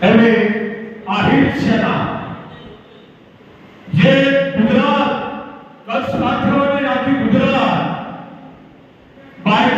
એની આહિર સેના જે ગુજરાત કચ્છ અને આખી ગુજરાત બાઇક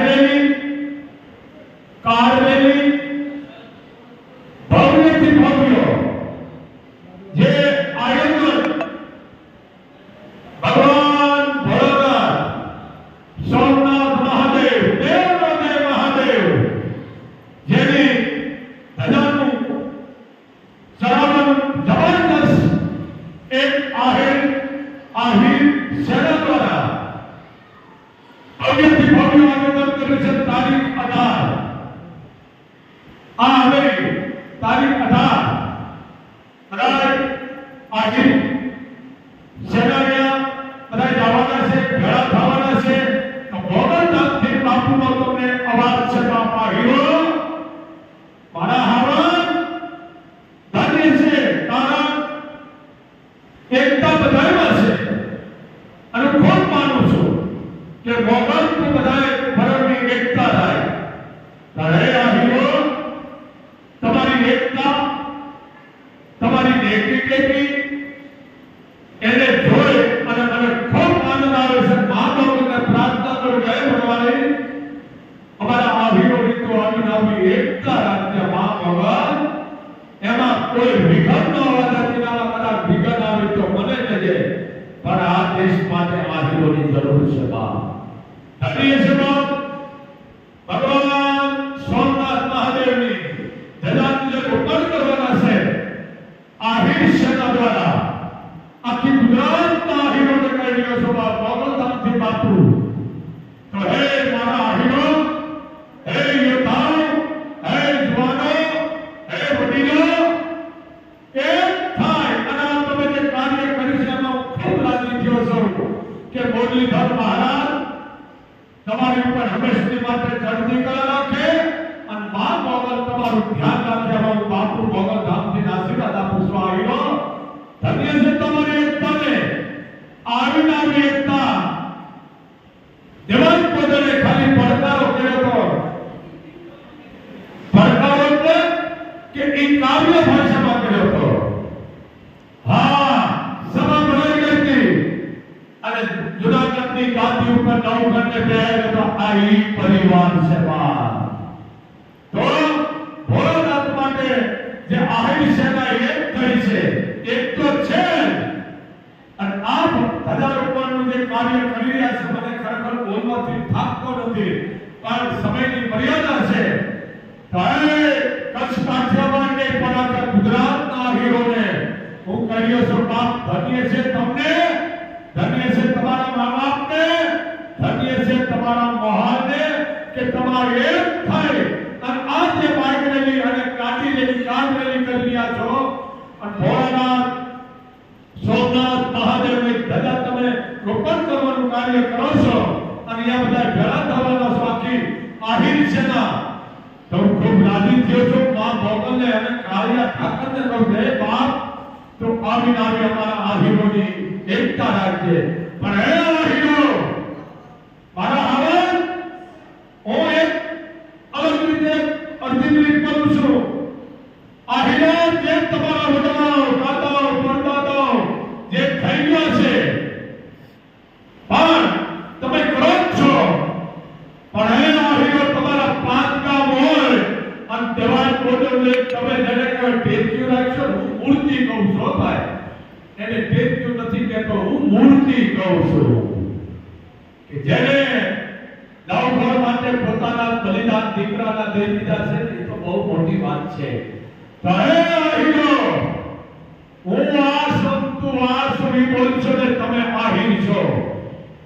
કે મુરલીધર મહારાજ, તમારી ઉપર હંમેશની માટે ચડતી કળા રાખે અને મા મોગલ તમારું ધ્યાન રાખે, અમારું બાપુ મોગલ ધામથી આશીર્વાદ આપું છું આવ્યો ધન્ય છે તમારી એકતાને. આવીને આવી એકતા. દેવાન પદરે ખાલી પડકારો કર્યો તો પડકારો એટલે કે એ કાવ્ય ભાષામાં કર્યો તો હા સભા ભરાઈ ગઈ હતી અને જુનાગઢની ગાદી ઉપર નવઘણને બેહાડ્યો તો આ ઈ પરિવાર છે બા તો ભોળાનાથ માટે જે આહિર સેના એક થઈ છે એક તો છે જ. અને આ ધજા રોપણનું જે કાર્ય કરી રહ્યા છે મને ખરેખર બોલવાથી થાકતો નથી પણ સમયની મર્યાદા છે. ત્યારે કચ્છ કાઠિયાવાડને પણ આખા ગુજરાતના હીરોને હું કહીયો છું, બાપ ધન્ય છે તમને, ધન્ય છે તમારા મા બાપને ધન્ય છે તમારા મહાને કે તમારે એક થાય, અને આ જે રેલી અને કાઢી રેલી, કાર રેલી કરી રહ્યા છો, અને ભોળાનાથ, સોમનાથ, મહાદેવની ધજા તમે રોપણ કરવાનું કાર્ય કરો છો. અને આ બધા ભેળા થવાના છો આખી આહિર સેના તો હું ખૂબ રાજી થયો છું મા મોગલને અને કાળિયા ઠાકરને કહું હે બાપ તો આવી આવી અમારા આ હીરોની એકતા રાખજે પણ હે આ હીરો મારા હવન હું એક અલગ રીતે અડધી મિનિટ કરું છું આ હીરો જે તમારા વડવાઓ દાદાઓ પરદાદાઓ જે થઈ ગયા છે પણ તમે કરો જ છો પણ હે આ હીરો તમારા પાંચ ગામ હોય અને દેવાય પોતે તમે જેને કહેવાય ટેચ્યુ રાખશો ને, હું મૂર્તિ કહું છું હો ભાઈ એને ટેચ્યુ નથી કહેતો હું મૂર્તિ કહું છું પોતાના છે ને તમે છો.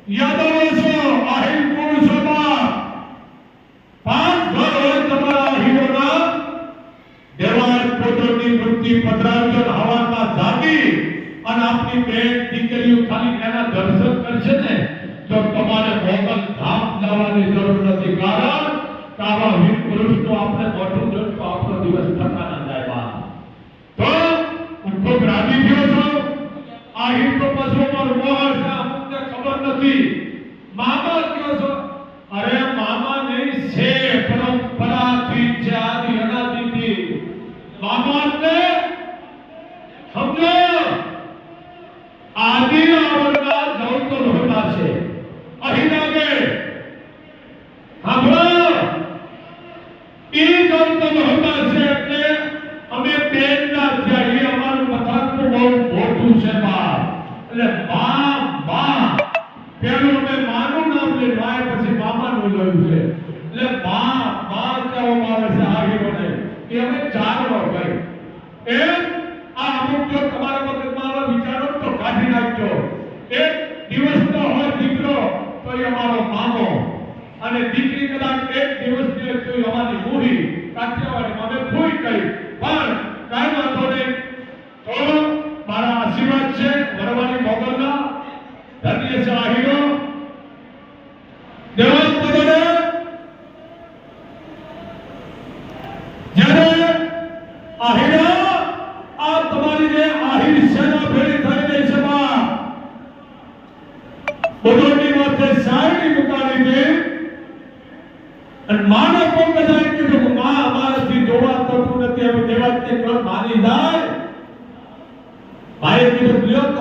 યાદવો છો છો પાંચ ઘર હોય તમારા હીરોના દેવાય પોતરની વૃત્તિ પધરાવજો ને હવામાં જાગી અને આપની બેન દીકરીઓ ખાલી એના દર્શન કરશે ને, તો તમારે મોગલ ધામ જવાની જરૂર નથી. કારણ કે આવા વીર પુરુષનો આપણે મોઢું જોઈ આપણો દિવસ થતા ના જાય બા. તો ખૂબ રાજી થયો છો? આ હિન્દુ પશુ પર મોહર છે અમુકને ખબર નથી. મામા કયો છો? અરે મામા નહીં છે પરંપરાથી છે આદિ અનાદિથી મામા એટલે સમજો આદિ આવડના જવતો લોટા છે અહીં લાગે સાંભળો ઈ જવતો લોટા છે એટલે અમે બેન ના થયા એ અમારું કથાનું બહુ મોટું છે બા એટલે બા બા પેલું અમે માનું નામ લીધું આ પછી મામાનું લયું છે એટલે બા બા કહેવામાં આવે છે આ હીરોને એ અમે ચારનો કહી એમ આ અમુક જો તમારા મગજમાં આવા વિચારો તો કાઢી નાખજો એક દિવસનો હોય દીકરો તો એ અમારો મામો અને દીકરી કદાચ એક દિવસની હોય તો અમારી મૂરી పార్టీ వారి మొదటి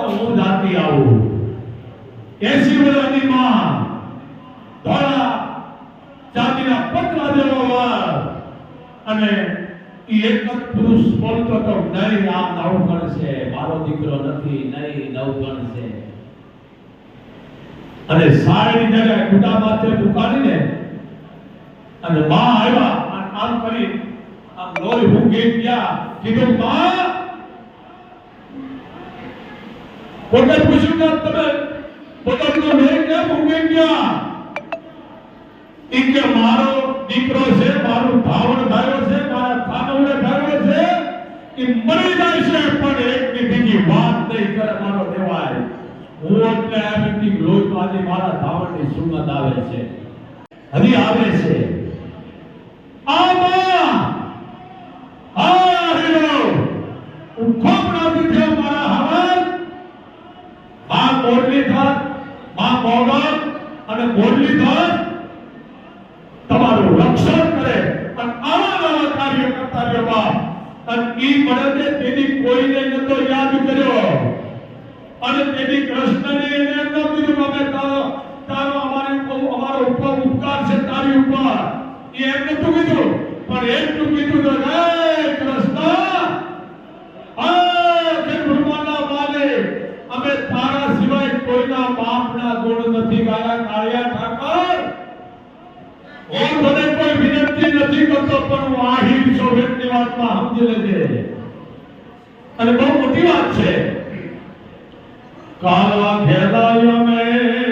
હું જાતી આવું. એસી વર્ષની માં ધોળા જાતિના વાર. અને એક જ પુરુષ બોલતો તો નહીં, આ નવગણ છે. મારો દીકરો નથી, નહીં, નવગણ છે. અને સારી જગ્યાએ ગુડા માથે દુકાનીને અને માં આવ્યા અને આમ કરી આમ લોહી ઊંઘી ગયા. કીધું, માં પોતે પૂછ્યું કે તમે પોતાનો મેં કેમ ઊંઘી ગયા ઈ કે મારો દીકરો છે, મારું ભાવણ ભાઈઓ છે, મારા કાનવડે ભાઈઓ છે એ મરી છે, પણ એકની બીજી વાત નહીં કરે મારો દેવાય. હું એટલે આ વ્યક્તિ લોહીમાંથી મારા ધાવણની સુગંધ આવે છે. હજી આવે છે. આ અને મોરલીધર તમારું રક્ષણ કરે અને આવા નવા કાર્યો કરતા રહેવા અને ઈ મળે તેની કોઈને નતો યાદ કર્યો અને તેની કૃષ્ણને એને એમ ન કીધું કે અમે તારો તારો અમારી ઉપર- અમારો ઉપર ઉપકાર છે તારી ઉપર એ એમ નતું કીધું પણ એટલું કીધું તો હે કૃષ્ણ આ જે બ્રહ્માના માલિક અમે તારા સિવાય કોઈના બાપના ગુણ નથી ગાયા કાળિયા ઠાકર હું તને કોઈ વિનંતી નથી કરતો પણ હું આહિર વાતમાં સમજી લેજે. અને બહુ મોટી વાત છે. કાલા ઘેરાય મેં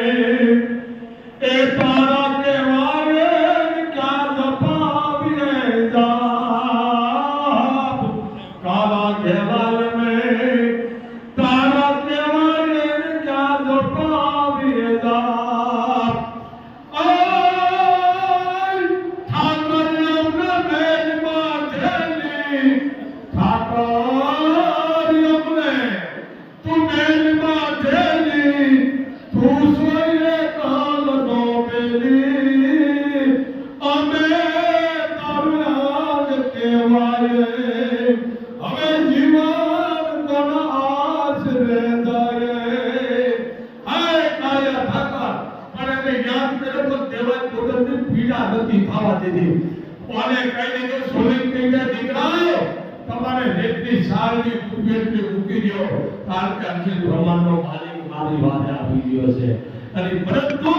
રેતની સારની મૂકી દો. કારણ કે બ્રહ્માંડનો માલિક મારી વારે આવી ગયો છે. અને પરંતુ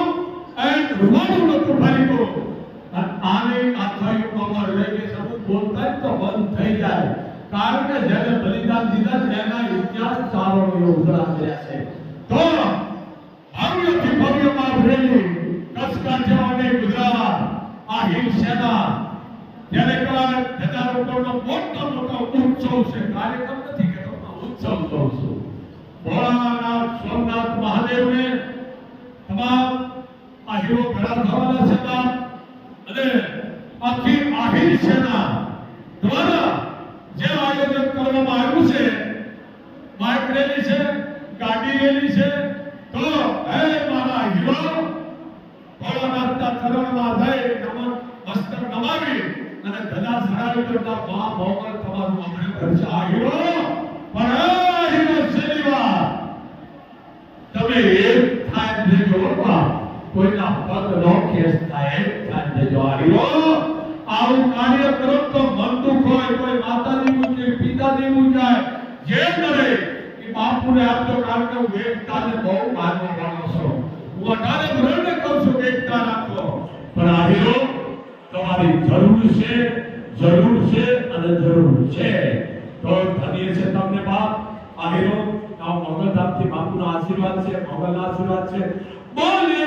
એન્ડ રૂવાડું લોકો ફરી કરો આને આખાયું કમર લઈ કે સબૂત બોલતા તો બંધ થઈ જાય. કારણ કે જેને બલિદાન દીધા છે, એના ઇતિહાસ ચારણોએ ઉઘડા કર્યા છે તો ભવ્યથી ભવ્યમાં ભરેલી કચ્છ કાઠિયાવાડ અને ગુજરાત આ હિમ સેના જેને કહેવાય હજારો કરોડનો મોટો મોટો ઉત્સવ છે કાર્યક્રમ નથી કેતો ઉત્સવ કહું છું ભોળાનાથ, સોમનાથ મહાદેવને તમામ આ હીરો ભેળા થવાના છે. અને આખી આહીર સેના દ્વારા જે આયોજન કરવામાં આવ્યું છે, બાઇક રેલી છે, ગાડી રેલી છે તો હે મારા હીરો ભોળાનાથના ચરણમાં જઈ નમન મસ્તક નમાવી અને અને સડાવી કરતા મા મોગલ તમારું મંગળ કરશે. આ હીરો પણ આ હીરો છેલ્લી તમે એક થાય બાપા. પગ નો એક થાય દેજો આ આવું કાર્ય કરો તો મન દુખ હોય, કોઈ માતાજી મૂકે પિતાજી મૂકાય જે કરે એ બાપુને આપજો કારણ કે હું એકતાને બહુ માનવા વાળો છું. હું અઢારે વર્ષને કહું છું એકતા રાખો. પણ આવ્યો તમારી જરૂર છે જરૂર છે અને જરૂર છે. તો ધન્ય છે તમને બાપ આ મંગલ ધામથી બાપુનો આશીર્વાદ છે મંગલના આશીર્વાદ છે. બોલીએ